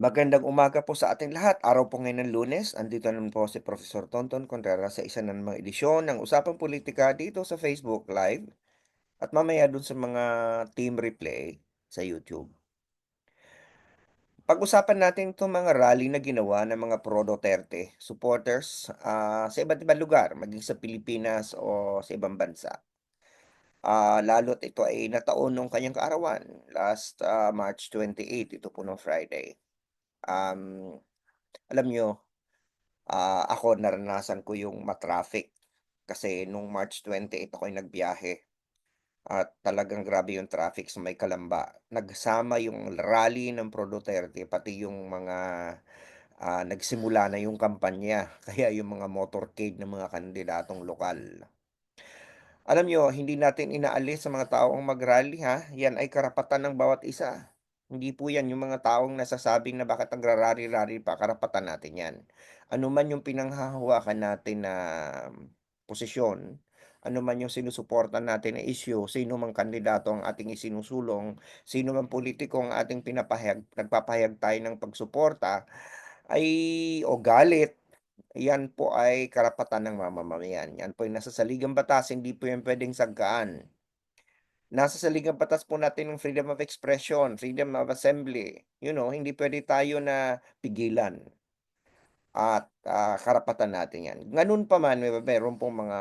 Magandang umaga po sa ating lahat. Araw po ngayon ng Lunes. Andito naman po si Professor Tonton Contreras sa isa na namang edisyon ng Usapang Politika dito sa Facebook Live at mamaya dun sa mga team replay sa YouTube. Pag-usapan natin itong mga rally na ginawa ng mga pro Duterte supporters ah, sa iba't ibang lugar, maging sa Pilipinas o sa ibang bansa. Ah, lalo't ito ay nataon nung kanyang kaarawan, last ah, March 28, ito po nung Friday. Um, alam nyo, ah, ako naranasan ko yung ma-traffic kasi nung March 28 ako'y nagbiyahe at talagang grabe yung traffic sa may Kalamba. Nagsama yung rally ng Pro Duterte pati yung mga ah, nagsimula na yung kampanya kaya yung mga motorcade ng mga kandidatong lokal. Alam niyo, hindi natin inaalis sa mga taong mag-rally ha, yan ay karapatan ng bawat isa. Hindi po yan yung mga taong nasasabing na bakit nagrarally-rally pa, karapatan natin yan. Ano man yung pinanghahawakan natin na posisyon, ano man yung sinusuportan natin na issue, sino mang kandidato ang ating isinusulong, sino mang politiko ang ating pinapahayag, nagpapahayag tayo ng pagsuporta, ay o galit, yan po ay karapatan ng mamamayan. Yan po ay nasa saligang batas, hindi po yan pwedeng sagkaan. Nasa saligang batas po natin ng freedom of expression, freedom of assembly. You know, hindi pwede tayo na pigilan. At ah, karapatan natin yan. Ganun pa man, may meron pong mga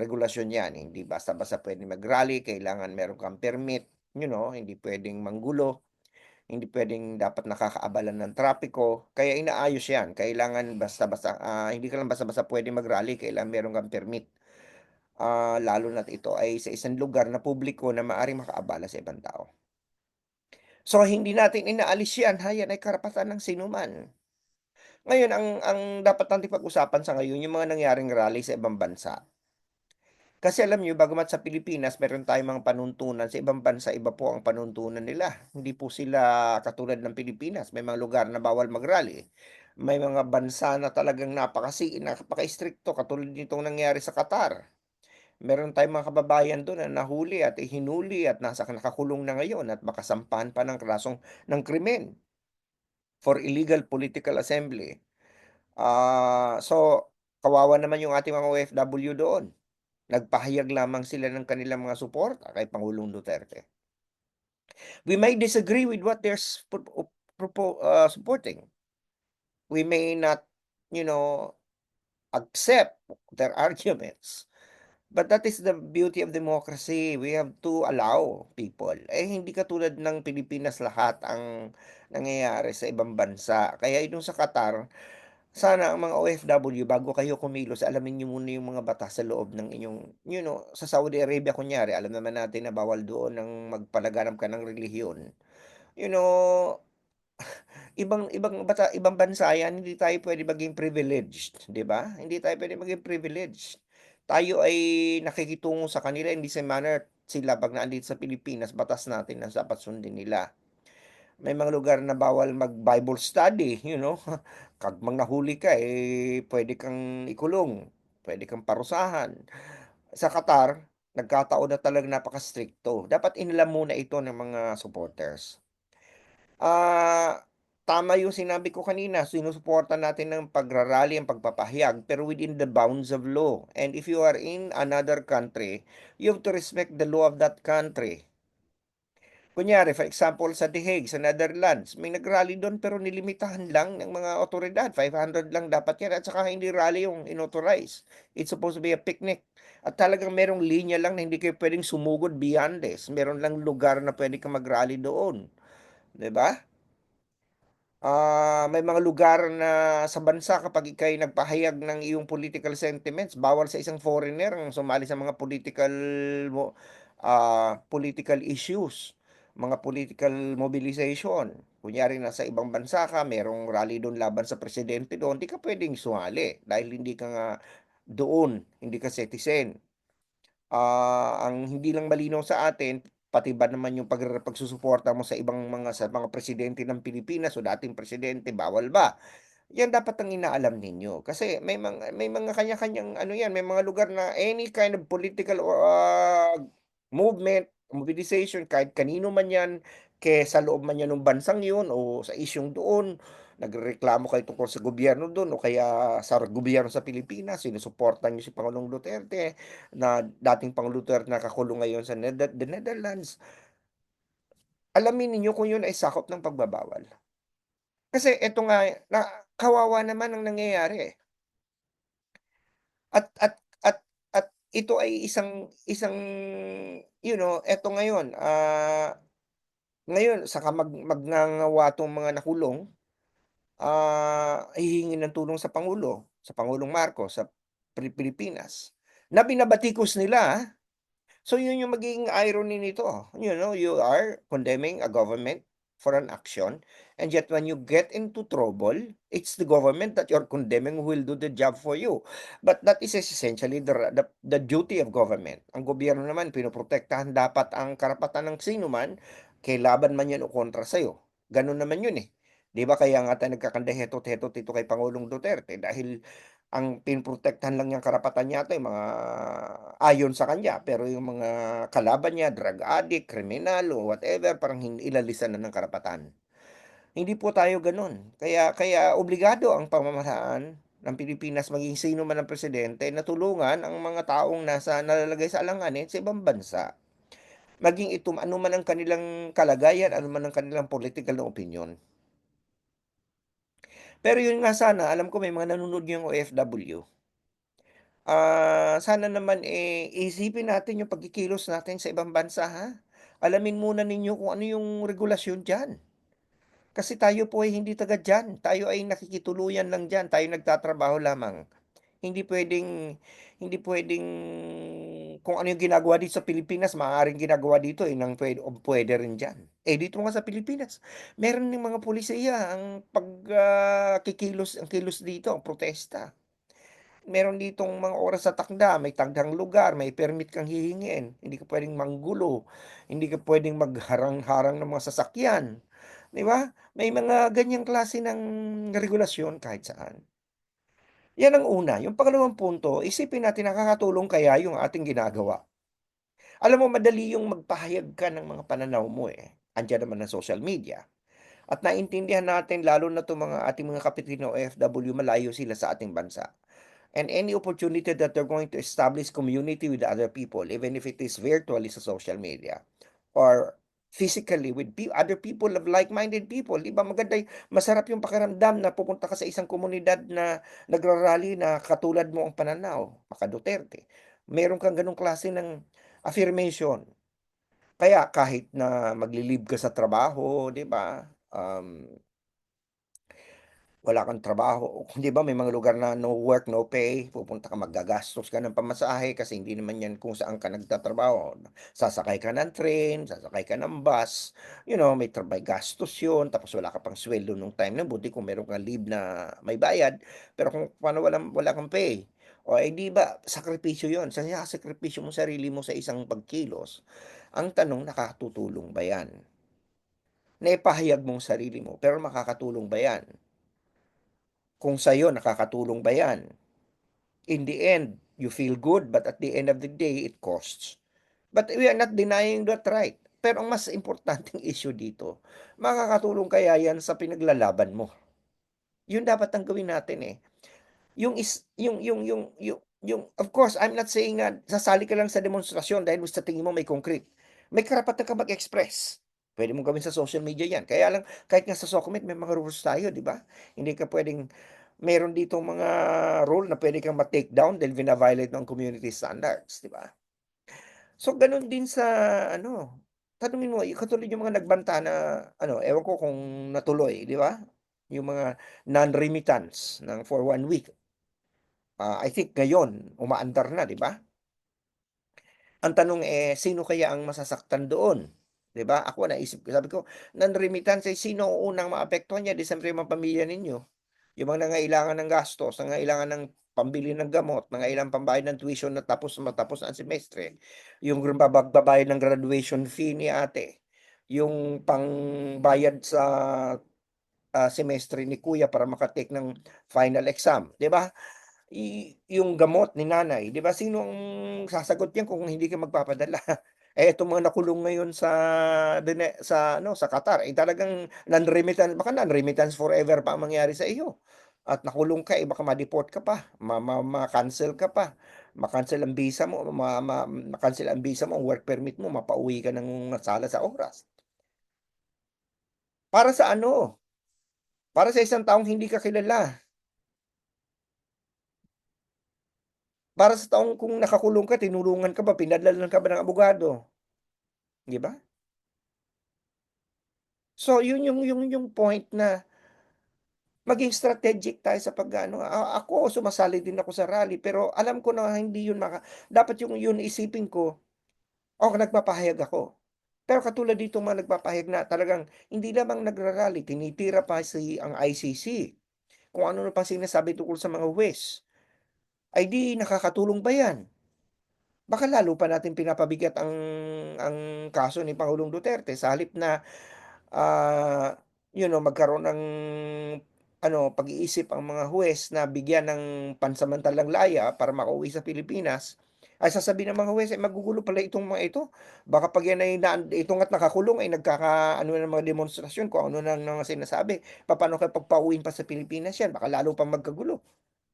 regulasyon yan. Hindi basta-basta pwede mag-rally, kailangan meron kang permit. You know, hindi pwedeng manggulo hindi puwedeng dapat nakakaabalan ng trapiko, kaya inaayos 'yan. Kailangan basta-basta, ah, hindi ka lang basta-basta puwedeng mag-rally, kailangan meron kang permit. Ah, lalo na't ito ay sa isang lugar na publiko na maaaring makaabala sa ibang tao. So, hindi natin inaalis 'yan, ha, 'yan ay karapatan ng sinuman. Ngayon ang ang dapat nating pag-usapan sa ngayon yung mga nangyaring rally sa ibang bansa. Kasi alam niyo bagamat sa Pilipinas meron tayong mga panuntunan, sa ibang bansa iba po ang panuntunan nila. Hindi po sila katulad ng Pilipinas, may mga lugar na bawal mag-rally. May mga bansa na talagang napakasi napaka-istrikto katulad nitong nangyari sa Qatar. Meron tayong mga kababayan do'n na nahuli at hinuli at nasa nakakulong na ngayon at baka sampahan pa ng kasong ng krimen for illegal political assembly. Ah, so kawawa naman yung ating mga OFW doon. Nagpahayag lamang sila ng kanilang mga suporta kay Pangulong Duterte. We may disagree with what they're uh, supporting. We may not, you know, accept their arguments, but that is the beauty of democracy. We have to allow people. Eh, hindi katulad ng Pilipinas lahat ang nangyayari sa ibang bansa. Kaya yung sa Qatar sana ang mga OFW bago kayo kumilos alamin niyo muna yung mga batas sa loob ng inyong you know, sa Saudi Arabia kunyari alam naman natin na bawal doon ang magpalaganap ka ng relihiyon. You know, ibang ibang bata ibang bansa yan hindi tayo puwede maging privileged, 'di ba? Hindi tayo puwede maging privileged. Tayo ay nakikitungo sa kanila in same manner sila 'pag nandito sa Pilipinas batas natin na dapat sundin nila. May mga lugar na bawal mag-Bible study, you know? 'Pag mang nahuli ka, eh, puwede kang ikulong, puwede kang parusahan. Sa Qatar, nagkataon na talagang napaka-strikto. Dapat inalam muna ito ng mga supporters. Ah, tama yung sinabi ko kanina, sinusuporta natin ng pagra-rally, ang pagpapahayag, pero within the bounds of law. And if you are in another country, you have to respect the law of that country. Kunyari, for example, sa The Hague, sa Netherlands, may nag-rally doon pero nilimitahan lang ng mga otoridad. 500 lang dapat yan at saka hindi rally yung inauthorize. It's supposed to be a picnic. At talagang merong linya lang na hindi kayo pwedeng sumugod beyond this. Meron lang lugar na pwede kang mag-rally doon. 'Di ba? Ah, may mga lugar na sa bansa kapag ika'y nagpahayag ng iyong political sentiments, bawal sa isang foreigner ang sumali sa mga political ah, political issues, mga political mobilization. Kunyari nasa ibang bansa ka, merong rally doon laban sa presidente doon, 'di ka puwedeng sumali dahil hindi ka nga doon, hindi ka citizen. Ah, ang hindi lang malinaw sa atin, pati ba naman yung pagre pagsusuporta mo sa ibang mga sa mga presidente ng Pilipinas o dating presidente, bawal ba? Yan dapat ang inaalam ninyo kasi may mga may mga kanya-kanyang ano yan, may mga lugar na any kind of political ah, movement, mobilization, kahit kanino man yan, Ke sa loob man 'yan nung bansang 'yun o sa isyung doon, nagrereklamo kayo tungkol sa gobyerno dun o kaya sa gobyerno sa Pilipinas, sinusuportan niyo si Pangulong Duterte na dating Pangulong Duterte nakakulong ngayon sa Nether the Netherlands. Alamin ninyo kung 'yun ay sakop ng pagbabawal. Kasi eto nga, na kawawa naman ang nangyayari. At at at at ito ay isang isang you know, eto ngayon, ah, ngayon saka mag magngangawa mga nakulong, ah, hihingi ng tulong sa pangulo, sa Pangulong Marcos, sa Pili Pilipinas, na binabatikos nila, ah. So 'yun yung magiging irony nito, you know, you are condemning a government for an action, and yet when you get into trouble, it's the government that you're condemning who will do the job for you. But that is essentially the the the duty of government. Ang gobyerno naman pinoprotektahan dapat ang karapatan ng sino man, kailaban man 'yan o kontra sa'yo, gano'n naman 'yun, eh. 'Di ba kaya nga tayo nagkakandahetot-hetot dito kay Pangulong Duterte dahil ang pinoprotektahan lang niyang karapatan yata yung mga ayon sa kanya, pero yung mga kalaban niya, drug addict, kriminal o whatever, parang ilalisan na ng karapatan. Hindi po tayo gano'n, kaya kaya obligado ang pamamaraan ng Pilipinas, maging sino man ang presidente, na tulungan ang mga taong nasa nalalagay sa alanganin sa ibang bansa. Maging ito ano man ang kanilang kalagayan, ano man ang kanilang political na opinyon. Pero 'yun nga sana, alam ko may mga nanonood ngayong OFW. Ah, sana naman, eh, isipin natin yung pagkikilos natin sa ibang bansa, ha. Alamin muna ninyo kung ano yung regulasyon diyan. Kasi tayo po ay hindi taga diyan, tayo ay nakikituluyan lang diyan, tayo nagtatrabaho lamang. Hindi puwedeng hindi puwedeng kung ano yung ginagawa dito sa Pilipinas maaaring ginagawa dito, eh, ng puwede o puwede rin diyan. Eh, dito nga sa Pilipinas, meron ding mga pulisiya ang pag, ah, kikilos ang kilos dito, ang protesta. Meron ditong mga oras na takda, may takdang lugar, may permit kang hihingin, hindi ka puwedeng manggulo, hindi ka puwedeng magharang-harang ng mga sasakyan, 'di ba? May mga ganyang klase ng regulasyon kahit saan. Yan ang una, yung pangalawang punto, isipin natin nakakatulong kaya yung ating ginagawa. Alam mo madali yung magpahayag ka ng mga pananaw mo, eh, andiyan naman ang social media. At naintindihan natin lalo na 'tong mga ating mga kapitid na OFW, malayo sila sa ating bansa. And any opportunity that they're going to establish community with other people, even if it is virtually sa social media or physically with pe other people of like-minded people, 'di ba maganda masarap yung pakiramdam na pupunta ka sa isang komunidad na nagra-rally na katulad mo ang pananaw, maka-Duterte. Meron kang gano'ng klase ng affirmation. Kaya kahit na magli-leave ka sa trabaho, 'di ba, um wala kang trabaho, 'di ba may mga lugar na no work, no pay, pupunta ka maggagastos ka ng pamasahe kasi hindi naman 'yan kung saan ka nagtatrabaho. Sasakay ka ng train, sasakay ka ng bus, you know, may tra may gastos 'yun tapos wala ka pang suweldo nung time na buti kung meron kang leave na may bayad. Pero kung paano walang wala kang pay, o eh, 'di ba sakripisyo 'yun, sinasakripisyo mo sarili mo sa isang pagkilos. Ang tanong nakatutulong ba 'yan? Naipahayag mo ang sarili mo, pero makakatulong ba 'yan? Kung sa'yo nakakatulong ba 'yan? In the end, you feel good but at the end of the day, it costs. But we are not denying that right. Pero ang mas importanteng issue dito, makakatulong kaya 'yan sa pinaglalaban mo? 'Yun dapat ang gawin natin, eh. Yung is yung yung yung yung yung of course, I'm not saying na sasali ka lang sa demonstrasyon dahil sa tingin mo may concrete. May karapatan kang mag-express. Puwede mong gawin sa social media 'yan. Kaya lang kahit nga sa SOCMED may mga rules tayo, 'di ba? Hindi ka puwedeng meron ditong mga rule na puwede kang ma-take down dahil vina-violate ang community standards, 'di ba? So, gano'n din sa ano, tanungin mo katulad yung mga nagbanta na ano, ewan ko kung natuloy, 'di ba? Yung mga non-remittance ng for 1 week. Ah, I think ngayon umaandar na, 'di ba? Ang tanong, eh, sino kaya ang masasaktan doon, 'di ba? Ako naisip ko, sabi ko, non-remittance, eh, sino ang unang maapektuhan niyan? 'Di siyempre pamilya ninyo. Yung mga nangangailangan ng gastos, nangangailangan ng pambili ng gamot, nangangailangan pambayad ng tuition na tapos matapos ang semestre, yung ba magbabayad ng graduation fee ni ate, yung pangbayad sa, ah, semestre ni kuya para maka-take ng final exam, 'di ba? Y yung gamot ni nanay, 'di ba, sino ang sasagot niyan kung hindi ka magpapadala? Eh, itong mga nakulong ngayon sa Vene sa ano, sa Qatar, eh, talagang non-remittan baka non-remittance forever pa ang mangyari sa iyo. At nakulong ka, eh, baka ma-deport ka pa, ma ma ma-cancel ka pa, ma-cancel ang visa mo, ma ma ma-cancel ang visa mo, ang work permit mo, mapauwi ka ng sala sa oras. Para sa ano? Para sa isang taong hindi ka kilala. Para sa taong kung nakakulong ka, tinulungan ka ba, pinadalhan ka ba ng abogado? 'Di ba? So, yun yung yung yung point na maging strategic tayo sa pag-aano, a ako sumasali din ako sa rally pero alam ko na hindi yun maka dapat yung yun isipin ko, oh, nagpapahayag ako. Pero katulad ditong mga nagpapahayag na talagang hindi lamang nagra-rally, tinitira pa si ang ICC, kung ano na pang sinasabi tungkol sa mga huwes. Ay di nakakatulong ba yan? Baka lalo pa natin pinapabigat ang ang kaso ni Pangulong Duterte sa halip na, ah, you know, magkaroon ng ano, pag-iisip ang mga huwes na bigyan ng pansamantalang laya para makauwi sa Pilipinas, ay sasabihin ng mga huwes, "Eh, magugulo pala itong mga ito. Baka 'pag yan ay naan ito nga't nakakulong ay nagkakaano ng mga demonstrasyon kung ano ng mga sinasabi. Papaano kapag pauwiin pa sa Pilipinas yan, baka lalo pang magkagulo."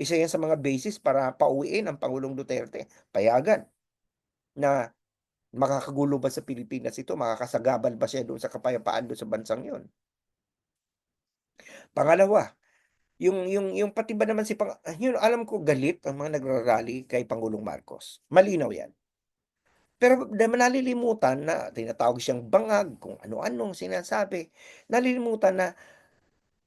Isa yan sa mga basis para pauwiin ang Pangulong Duterte, payagan na makakagulo ba sa Pilipinas ito, makakasagabal ba siya doon sa kapayapaan doon sa bansang yun. Pangalawa, yung yung yung pati ba naman si pang yun alam ko galit ang mga nagra-rally kay Pangulong Marcos, malinaw yan. Pero na nalilimutan na tinatawag siyang bangag, kung ano-anong sinasabi. Nalilimutan na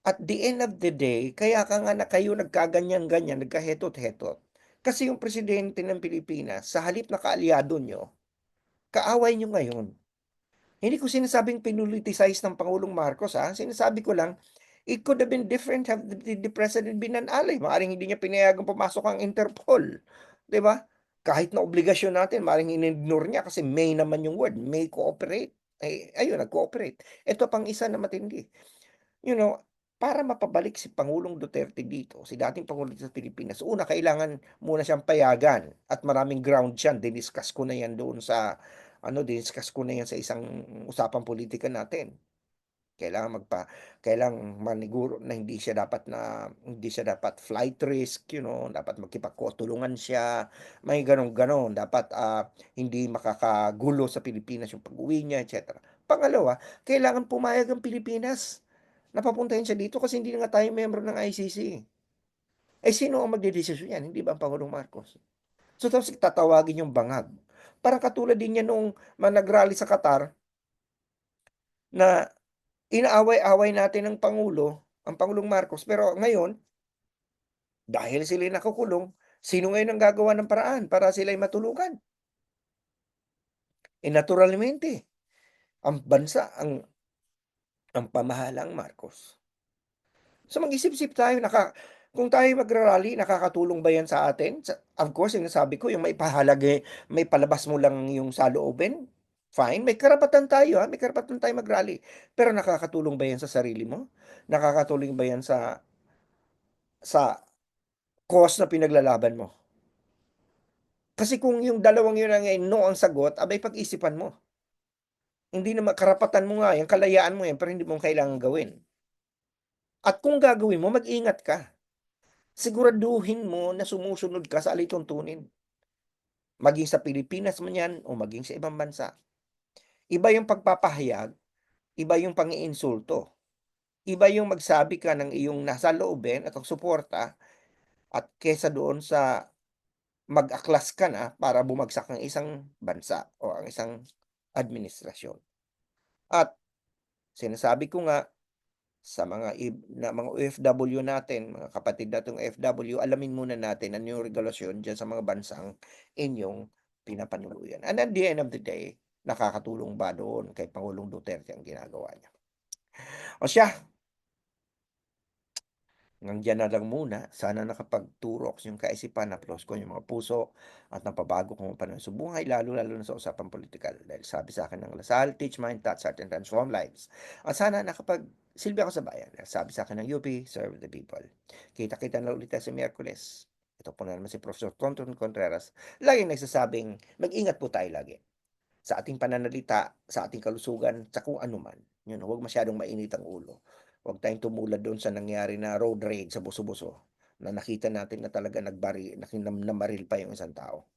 at the end of the day, kaya ka nga na kayo nagkaganyan-ganyan, nagkahetot-hetot. Kasi yung presidente ng Pilipinas, sa halip na kaalyado nyo, kaaway nyo ngayon. Hindi ko sinasabing pinoliticize ng Pangulong Marcos ha, sinasabi ko lang, it could have been different have the, the president been an ally. Maaring hindi niya pinayagang pumasok ang Interpol. ba? Kahit na obligasyon natin, maaring in-ignore niya kasi may naman yung word, may cooperate. Eh, ayun, nag-cooperate. Ito pang isa na matindi. You know, para mapabalik si Pangulong Duterte dito, si dating Pangulo sa Pilipinas, una kailangan muna siyang payagan at maraming ground siyan. Diniscuss ko na yan doon sa ano, diniscuss ko na yan sa isang usapang politika natin. Kailangan magpa kailangang maniguro na hindi siya dapat na hindi siya dapat flight risk, you know, dapat magkipagtulungan siya, may gano'n-gano'n. Dapat, ah, hindi makakagulo sa Pilipinas yung pag-uwi niya, et cetera. Pangalawa, kailangan pumayag ang Pilipinas na papuntahin siya dito kasi hindi na nga tayo miyembro ng ICC. Eh, sino ang magdedesisyon niyan, hindi ba ang Pangulong Marcos? So, tapos tatawagin yung bangag. Parang katulad din yan nung mga nag-rally sa Qatar na inaaway-away natin ang Pangulo, ang Pangulong Marcos, pero ngayon, dahil sila'y nakukulong, sino ngayon ang gagawa ng paraan para sila'y matulungan? Eh, naturalmente, ang bansa, ang ang pamahalang Marcos. So, mag-isip-isip tayo, naka kung tayo magra-rally, nakakatulong ba yan sa atin? Of course, yung sabi ko, yung maipahalage maipalabas mo lang yung saloobin, fine. May karapatan tayo, ha, may karapatan tayo mag-rally. Pero nakakatulong ba yan sa sarili mo? Nakakatulong ba yan sa sa cause na pinaglalaban mo? Kasi kung yung dalawang yun ang no ang sagot, abay pag-isipan mo. Hindi naman karapatan mo nga yan, kalayaan mo yan, pero hindi mo kailangan gawin. At kung gagawin mo, mag-ingat ka. Siguraduhin mo na sumusunod ka sa alituntunin. Maging sa Pilipinas man yan o maging sa ibang bansa. Iba yung pagpapahayag, iba yung pang-iinsulto. Iba yung magsabi ka ng iyong nasa loobin at ang suporta at kesa doon sa mag-aklas ka na para bumagsak ang isang bansa o ang isang administrasyon. At sinasabi ko nga sa mga na mga OFW natin, mga kapatid nating OFW, alamin muna natin ano yung regulasyon diyan sa mga bansang inyong pinapanuluyan. And at the end of the day, nakakatulong ba doon kay Pangulong Duterte ang ginagawa niya? O siya, hanggang na lang muna. Sana nakapagturok yung kaisipan, naplos ko yung mga puso at napabago ko ang panahon sa buhay, lalo-lalo na sa usapang politikal. Dahil sabi sa akin ng Lasal, teach mind, touch heart, and transform lives. At sana nakapag silbi ako sa bayan. Dahil sabi sa akin ng UP, serve the people. Kita-kita na ulit tayo sa Miyerkules. Ito po na naman si Professor Tonton Contreras. Laging nagsasabing, mag-ingat po tayo lagi. sa ating pananalita, sa ating kalusugan, sa kung ano man. Yun, huwag masyadong mainit ang ulo. Huwag tayong tumulad do'n sa nangyari na road rage sa Buso-Buso, na nakita natin na talaga nagbari na namaril pa yung isang tao.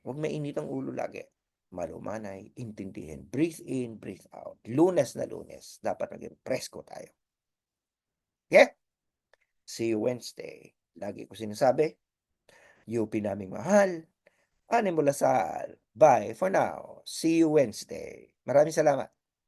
Huwag mainit ang ulo lagi. Malumanay, intindihin, breathe in, breathe out. Lunes na Lunes, dapat maging presko tayo. Okay? See you Wednesday. Lagi ko sinasabi, UP naming mahal, Animo Lasal. Bye for now. See you Wednesday. Maraming salamat.